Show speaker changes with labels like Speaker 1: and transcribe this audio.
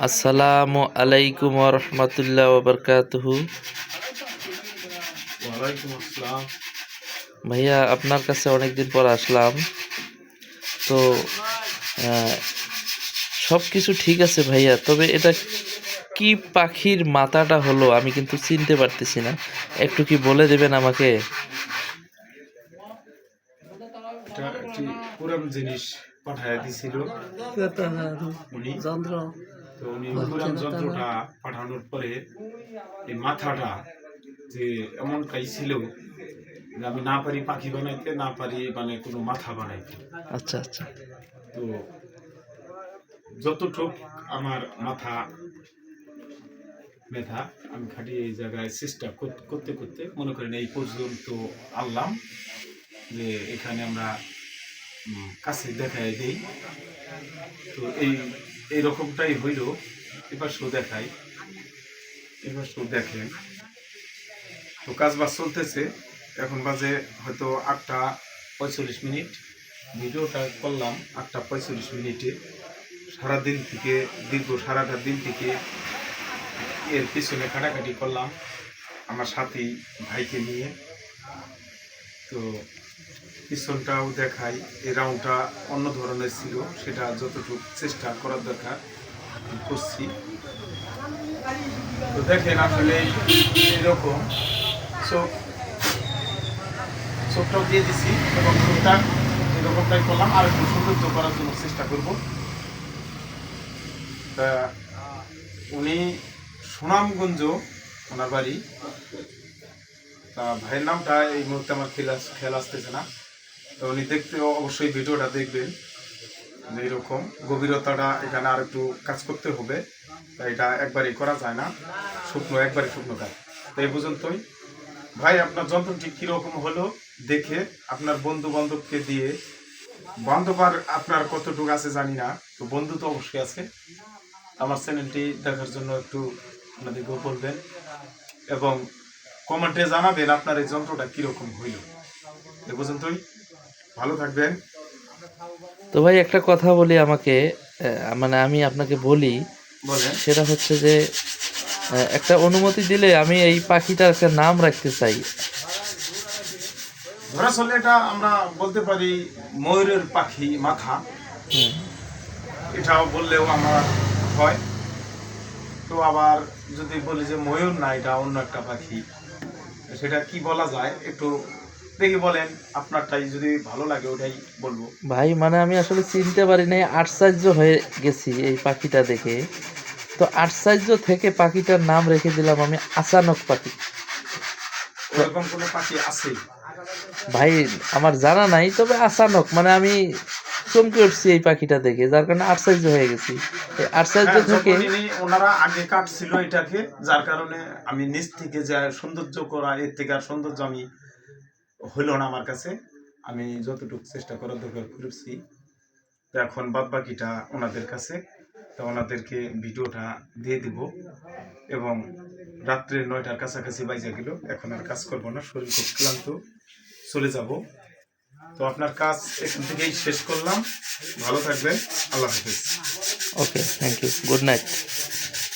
Speaker 1: আসসালামু আলাইকুম রহমতুল্লাহ
Speaker 2: আসসালাম।
Speaker 1: ভাইয়া আপনার কাছে অনেকদিন পর আসলাম। তো সব কিছু ঠিক আছে ভাইয়া তবে এটা কি পাখির মাথাটা হলো আমি কিন্তু চিনতে পারতেছি না। একটু কি বলে দেবেন আমাকে?
Speaker 2: জিনিস। পাঠায় দিছিল। উনি।
Speaker 3: যন্ত্র।
Speaker 2: তো উনি পুরান যন্ত্রটা পাঠানোর পরে এই মাথাটা যে এমনটাই ছিল যে আমি না পারি পাখি বানাইতে না পারি মানে কোনো মাথা বানাইতে।
Speaker 1: আচ্ছা আচ্ছা।
Speaker 2: তো যতটুক আমার মাথা মেধা আমি খাটিয়ে এই জায়গায় চেষ্টা কর- করতে করতে মনে করেন এই পর্যন্ত আনলাম যে এখানে আমরা কাছে দেখাই দিই। তো এই এই রকমটাই হইল। এবার শো দেখাই। এবার শো দেখেন। তো কাজ বাজ চলতেছে। এখন বাজে হয়তো আটটা পঁয়তাল্লিশ মিনিট। ভিডিওটা করলাম আটটা পঁয়তাল্লিশ মিনিটে। সারাদিন থেকে, দীর্ঘ সারাটা দিন থেকে এর পিছনে কাটাকাটি করলাম। আমার সাথী, ভাইকে নিয়ে। তো পিছনটাও দেখাই এই রাউন্ডটা অন্য ধরনের ছিল, সেটা যতটুকু চেষ্টা করার দরকার করছি। তো দেখেন আসলে এরকম চোখ চোখটাও দিয়ে দিছি এবং চোখটা এরকমটাই করলাম, আর একটু সৌন্দর্য করার জন্য চেষ্টা করব। তা, উনি সুনামগঞ্জ, ওনার বাড়ি। তা, ভাইয়ের নামটা এই মুহূর্তে আমার আস- খেয়াল আসতেছে না। তো উনি দেখতে অবশ্যই ভিডিওটা দেখবেন যে এরকম গভীরতাটা এখানে আর একটু কাজ করতে হবে। এটা একবারই করা যায় না, শুকনো, একবারই শুকনো কাজ। তো এই পর্যন্তই। ভাই, আপনার যন্ত্রটি কীরকম হলো দেখে আপনার বন্ধু বান্ধবকে দিয়ে? বান্ধব আর আপনার কতটুকু আছে জানি না, তো বন্ধু তো অবশ্যই আছে। আমার চ্যানেলটি দেখার জন্য একটু আপনাদেরকেও বলবেন এবং কমেন্টে জানাবেন আপনার এই যন্ত্রটা কীরকম হইল। এ পর্যন্তই। ভালো থাকবেন।
Speaker 1: তো ভাই একটা কথা বলি আমাকে মানে আমি আপনাকে বলি
Speaker 2: বলেন।
Speaker 1: সেটা হচ্ছে যে একটা অনুমতি দিলে আমি এই পাখিটার একটা নাম রাখতে চাই।
Speaker 2: ধরা চলে এটা আমরা বলতে পারি ময়ূরের পাখি মাথা। এটাও বললেও আমার হয়। তো আবার যদি বলি যে ময়ূর না এটা অন্য একটা পাখি। সেটা কি বলা যায়? একটু দেখি বলেন আপনারটাই যদি ভালো লাগে ওটাই বলব।
Speaker 1: ভাই মানে আমি আসলে চিনতে পারি নাই আশ্চর্য হয়ে গেছি এই পাখিটা দেখে। তো আশ্চর্য থেকে পাখিটার নাম রেখে দিলাম আমি আচানক পাখি।
Speaker 2: ওরকম কোনো পাখি আছে?
Speaker 1: ভাই আমার জানা নাই তবে আচানক মানে আমি চমকে উঠছি এই পাখিটা দেখে যার কারণে আশ্চর্য হয়ে গেছি। এই আশ্চর্য
Speaker 2: হ্যাঁ,
Speaker 1: থেকে
Speaker 2: ওনারা আগে কাটছিল এটাকে যার কারণে আমি নিচ থেকে যা সৌন্দর্য করা এর থেকে আর সৌন্দর্য আমি হইল না আমার কাছে। আমি যতটুকু চেষ্টা করার দরকার করেছি তো এখন বাদ বাকিটা ওনাদের কাছে। তো ওনাদেরকে ভিডিওটা দিয়ে দিব এবং রাত্রে নয়টার কাছাকাছি বাইজা গেল। এখন আর কাজ করব না, শরীর খুব ক্লান্ত, চলে যাব। তো আপনার কাজ এখান থেকেই শেষ করলাম। ভালো থাকবেন, আল্লাহ হাফিজ।
Speaker 1: Okay thank you good night